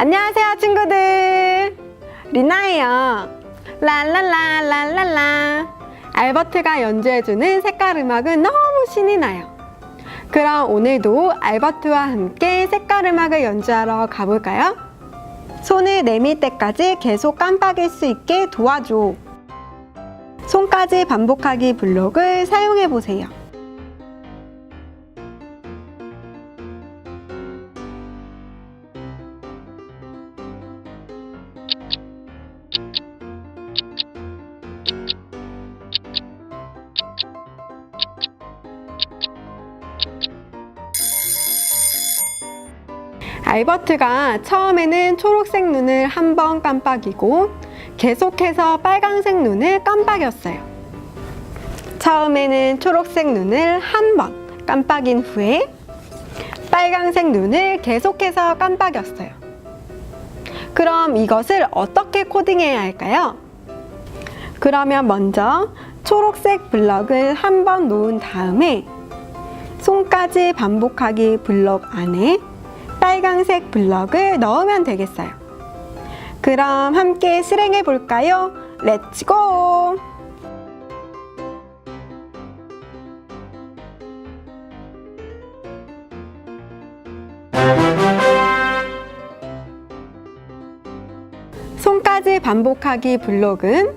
안녕하세요, 친구들. 리나예요. 랄랄라, 랄랄라. 알버트가 연주해주는 색깔 음악은 너무 신이 나요. 그럼 오늘도 알버트와 함께 색깔 음악을 연주하러 가볼까요? 손을 내밀 때까지 계속 깜빡일 수 있게 도와줘. 손까지 반복하기 블록을 사용해 보세요. 알버트가 처음에는 초록색 눈을 한 번 깜빡이고 계속해서 빨강색 눈을 깜빡였어요. 처음에는 초록색 눈을 한 번 깜빡인 후에 빨강색 눈을 계속해서 깜빡였어요. 그럼 이것을 어떻게 코딩해야 할까요? 그러면 먼저 초록색 블럭을 한 번 놓은 다음에 손까지 반복하기 블럭 안에 빨강색 블럭을 넣으면 되겠어요. 그럼 함께 실행해 볼까요? 렛츠고! 손까지 반복하기 블록은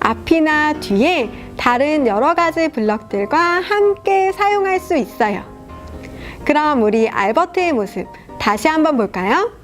앞이나 뒤에 다른 여러 가지 블럭들과 함께 사용할 수 있어요. 그럼 우리 알버트의 모습 다시 한번 볼까요?